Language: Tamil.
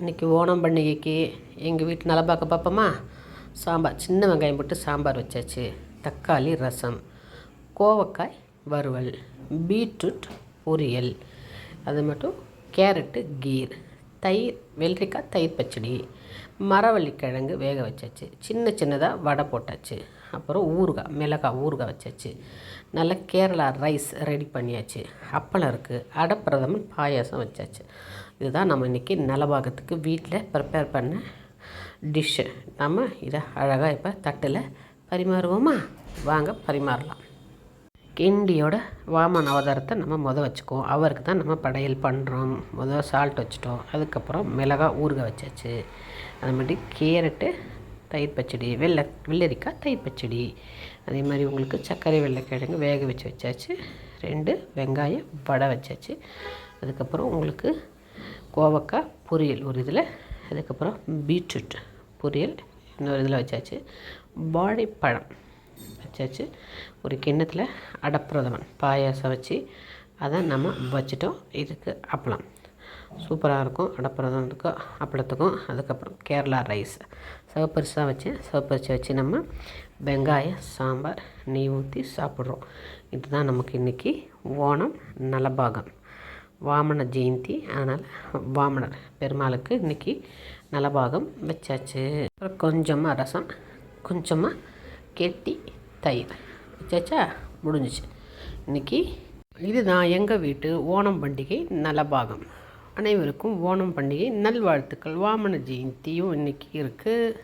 இன்றைக்கி ஓணம் பண்டிகைக்கு எங்கள் வீட்டு நல்லா பார்க்க பார்ப்போமா சாம்பார் சின்ன வெங்காயம் போட்டு சாம்பார் வச்சாச்சு. தக்காளி ரசம் கோவக்காய் வறுவல் பீட்ரூட் பொரியல். அது மட்டும் கேரட்டு கீர் தயிர் வெள்ளரிக்காய் தயிர் பச்சடி மரவள்ளிக்கிழங்கு வேக வச்சாச்சு. சின்ன சின்னதாக வடை போட்டாச்சு. அப்புறம் ஊறுகாய் மிளகாய் ஊறுகாய் வச்சாச்சு. நல்லா கேரளா ரைஸ் ரெடி பண்ணியாச்சு. அப்பளம் இருக்குது அடப்பிரதமன் பாயாசம் வச்சாச்சு. இதுதான் நம்ம இன்றைக்கி நலபாகத்துக்கு வீட்டில் ப்ரிப்பேர் பண்ண டிஷ்ஷு நம்ம இதை அழகாக இப்போ தட்டில் பரிமாறுவோமா? வாங்க பரிமாறலாம். கிண்டியோட வாமன் அவதாரத்தை நம்ம முத வச்சுக்குவோம். அவருக்கு தான் நம்ம படையல் பண்ணுறோம் முத சால்ட் வச்சுட்டோம். அதுக்கப்புறம் மிளகாய் ஊறுகாய் வச்சாச்சு. அது மாதிரி கேரட்டு தயிர் பச்சடி வெள்ளை வெள்ளரிக்காய் தயிர் பச்சடி. அதே மாதிரி உங்களுக்கு சர்க்கரை வெள்ளைக்கிழங்கு வேக வச்சு வச்சாச்சு. ரெண்டு வெங்காயம் வடை வச்சாச்சு. அதுக்கப்புறம் உங்களுக்கு கோவக்காய் பொரியல் ஒரு இதில். அதுக்கப்புறம் பீட்ரூட் பொரியல் இன்னொரு இதில் வச்சாச்சு. வாழைப்பழம் வச்சாச்சு. ஒரு கிண்ணத்தில் அடப்பிரதமன் பாயாசம் வச்சு அதை நம்ம வச்சுட்டோம். இதுக்கு அப்பளம். சூப்பராக இருக்கும். அடப்பிரதமத்துக்கும் அப்பளத்துக்கும். அதுக்கப்புறம் கேரளா ரைஸ். சிவப்பரிசாக வச்சு சிவப்பரிசை வச்சு நம்ம வெங்காயம் சாம்பார் நெய் ஊற்றி சாப்பிட்றோம். இதுதான் நமக்கு இன்றைக்கி ஓணம் நலபாகம். வாமன ஜெயந்தி. அதனால் வாமனர் பெருமாளுக்கு இன்றைக்கி நலபாகம் வச்சாச்சு. அப்புறம் கொஞ்சமாக ரசம் கொஞ்சமாக கெட்டி தயிர் வச்சாச்சா? முடிஞ்சிச்சு. இன்றைக்கி இதுதான் எங்கள் வீட்டு ஓணம் பண்டிகை நலபாகம். அனைவருக்கும் ஓணம் பண்டிகை நல்வாழ்த்துக்கள். வாமன ஜெயந்தியும் இன்றைக்கி இருக்குது